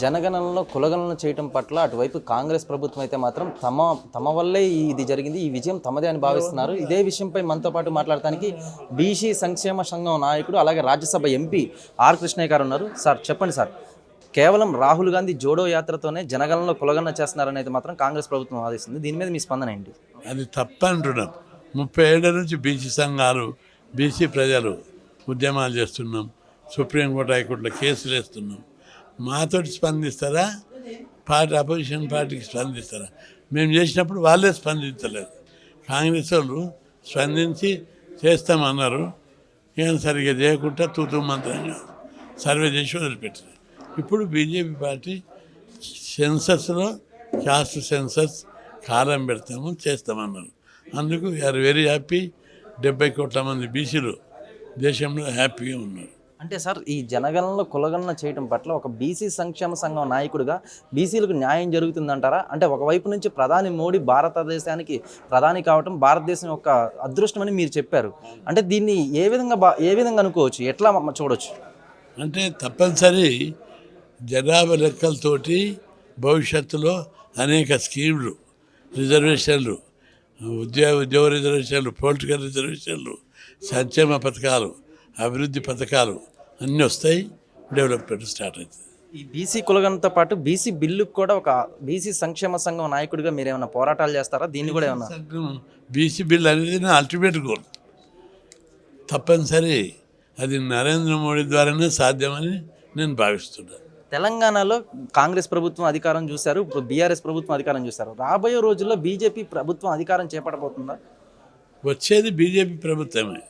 జనగణనలో కులగణన చేయటం పట్ల అటువైపు కాంగ్రెస్ ప్రభుత్వం అయితే మాత్రం తమ తమ వల్లే ఇది జరిగింది. ఈ విజయం తమదే అని భావిస్తున్నారు. ఇదే విషయంపై మనతో పాటు మాట్లాడటానికి బీసీ సంక్షేమ సంఘం నాయకుడు అలాగే రాజ్యసభ ఎంపీ ఆర్ కృష్ణయ్య గారు ఉన్నారు. సార్ చెప్పండి సార్. కేవలం రాహుల్ గాంధీ జోడో యాత్రతోనే జనగణనలో కులగణన చేస్తున్నారని అయితే మాత్రం కాంగ్రెస్ ప్రభుత్వం వాదిస్తుంది. దీని మీద మీ స్పందన ఏంటి? అది తప్పంటున్నాం. ముప్పై ఏళ్ళ నుంచి బీసీ సంఘాలు బీసీ ప్రజలు ఉద్యమాలు చేస్తున్నాం. సుప్రీంకోర్టు హైకోర్టులో కేసులు వేస్తున్నాం. మాతోటి స్పందిస్తారా? పార్టీ అపోజిషన్ పార్టీకి స్పందిస్తారా? మేము చేసినప్పుడు వాళ్ళే స్పందించలేదు. కాంగ్రెస్ వాళ్ళు స్పందించి చేస్తామన్నారు. ఏం సరిగ్గా చేయకుండా తూతూ మంత్రంగా సర్వే చేసి వదిలిపెట్టారు ఇప్పుడు బీజేపీ పార్టీ సెన్సస్లో కాస్ట్ సెన్సస్ కాలం పెడతాము చేస్తామన్నారు. అందుకు వీఆర్ వెరీ హ్యాపీ డెబ్బై కోట్ల మంది బీసీలు దేశంలో హ్యాపీగా ఉన్నారు. అంటే సార్ ఈ జనగణనలో కులగణన చేయడం పట్ల ఒక బీసీ సంక్షేమ సంఘం నాయకుడిగా బీసీలకు న్యాయం జరుగుతుందంటారా? అంటే ఒకవైపు నుంచి ప్రధాని మోడీ భారతదేశానికి ప్రధాని కావటం భారతదేశం యొక్క అదృష్టం అని మీరు చెప్పారు. అంటే దీన్ని ఏ విధంగా బా ఏ విధంగా అనుకోవచ్చు? ఎట్లా చూడవచ్చు అంటే తప్పనిసరి జనాభా లెక్కలతోటి భవిష్యత్తులో అనేక స్కీమ్లు రిజర్వేషన్లు ఉద్యోగ ఉద్యోగ రిజర్వేషన్లు పొలిటికల్ రిజర్వేషన్లు సంక్షేమ పథకాలు అభివృద్ధి పథకాలు అన్నీ వస్తాయి డెవలప్మెంట్ స్టార్ట్ అవుతుంది ఈ బీసీ కులగణనతో పాటు బీసీ బిల్లుకు కూడా ఒక బీసీ సంక్షేమ సంఘం నాయకుడిగా మీరు ఏమైనా పోరాటాలు చేస్తారా? దీన్ని కూడా ఏమన్నా బీసీ బిల్ అనేది నా అల్టిమేట్ గోల్ తప్పనిసరి. అది నరేంద్ర మోడీ ద్వారానే సాధ్యమని నేను భావిస్తున్నాను తెలంగాణలో కాంగ్రెస్ ప్రభుత్వం అధికారం చూశారు ఇప్పుడు బీఆర్ఎస్ ప్రభుత్వం అధికారం చూశారు. రాబోయే రోజుల్లో బీజేపీ ప్రభుత్వం అధికారం చేపట్టబోతుందా? వచ్చేది బీజేపీ ప్రభుత్వమే.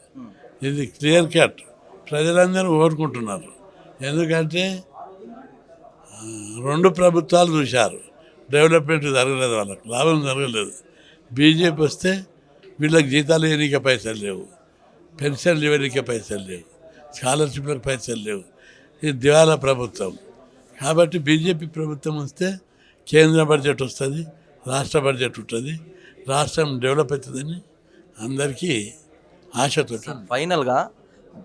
ఇది క్లియర్ కట్. ప్రజలందరూ ఓరుకుంటున్నారు ఎందుకంటే రెండు ప్రభుత్వాలు చూశారు. డెవలప్మెంట్ జరగలేదు వాళ్ళకి లాభం జరగలేదు. బీజేపీ వస్తే వీళ్ళకి జీతాలు ఇవ్వనికే పైసలు లేవు. పెన్షన్లు ఇవ్వనికే పైసలు లేవు. స్కాలర్షిప్లకు పైసలు లేవు. ఇది దివాలా ప్రభుత్వం. కాబట్టి బీజేపీ ప్రభుత్వం వస్తే కేంద్ర బడ్జెట్ వస్తుంది రాష్ట్ర బడ్జెట్ ఉంటుంది. రాష్ట్రం డెవలప్ అవుతుందని అందరికీ ఆశతో ఫైనల్గా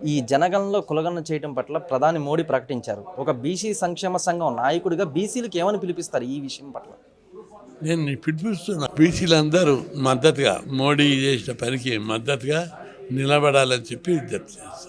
ఈ జనగణంలో కులగణన చేయడం పట్ల ప్రధాని మోడీ ప్రకటించారు. ఒక బీసీ సంక్షేమ సంఘం నాయకుడిగా బీసీలకు ఏమని పిలిపిస్తారు ఈ విషయం పట్ల? నేను పిలిపిస్తున్నా. బీసీలందరూ మద్దతుగా మోడీ చేసిన పనికి మద్దతుగా నిలబడాలని చెప్పి విజ్ఞప్తి చేస్తాను